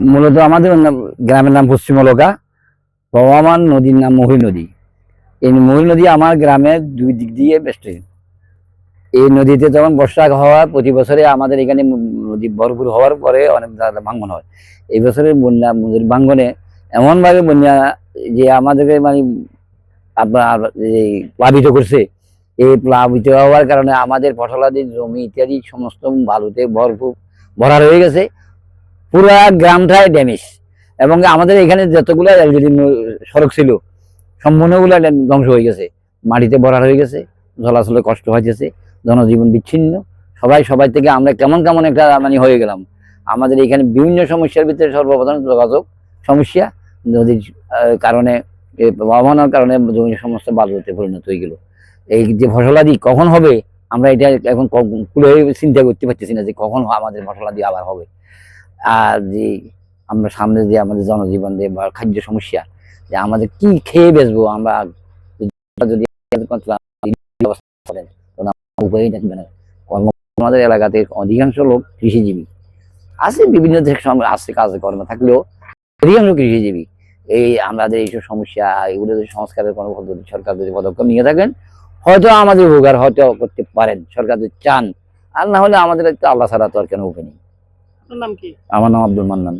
মূলত আমাদের গ্রামের নাম পশ্চিমলকা প্রবাহমান নদীর নাম মহি নদী। এই মহি নদী আমার গ্রামের দুই দিক দিয়ে বেষ্টে এই নদীতে যখন বর্ষা হওয়া প্রতি বছরে আমাদের এখানে নদী ভরপুর হওয়ার পরে অনেক ভাঙ্গন হয়। এই বছরের বন্যা নদীর ভাঙ্গনে এমনভাবে বন্যা যে আমাদেরকে মানে আপনার এই প্লাবিত করছে, এই প্লাবিত হওয়ার কারণে আমাদের ফসলাদি, জমি ইত্যাদি সমস্ত বালুতে ভরপুর ভরা রয়ে গেছে। পুরা গ্রামটাই ড্যামেজ এবং আমাদের এখানে যতগুলো এলজিডি সড়ক ছিল, সম্পূর্ণগুলো ধ্বংস হয়ে গেছে। মাটিতে ভরা হয়ে গেছে চলাচলে কষ্ট হয়েছে, জনজীবন বিচ্ছিন্ন। সবাই সবাই থেকে আমরা কেমন কেমন একটা মানে হয়ে গেলাম। আমাদের এখানে বিভিন্ন সমস্যার ভিতরে সর্বপ্রধান যোগাযোগ সমস্যা, নদীর কারণে, এ কারণে জমি সমস্ত বালুতে পরিণত হয়ে গেল। এই যে ফসলাদি কখন হবে, আমরা এটা এখন কুলে চিন্তা করতে পারতেছি না যে কখন আমাদের ফসলাদি আবার হবে। যে আমরা সামনে যে আমাদের জনজীবন দিয়ে বা খাদ্য সমস্যা, যে আমাদের কি খেয়ে বেচবো? আমরা যদি আমাদের এলাকাতে অধিকাংশ লোক কৃষিজীবী। আছে বিভিন্ন আছে কাজে কর্ম থাকলেও অধিকাংশ কৃষিজীবী। এই আমাদের এইসব সমস্যা, এগুলো যদি সংস্কারের কোনো পদ্ধতি সরকার যদি পদক্ষেপ নিয়ে থাকেন, হয়তো আমাদের উপকার হয়তো করতে পারেন। সরকার যদি চান, আর না হলে আমাদের আল্লাহ ছাড়া তো আর কেন উপায় নেই। আপনার নাম কি? আমার নাম আব্দুল মান্নান।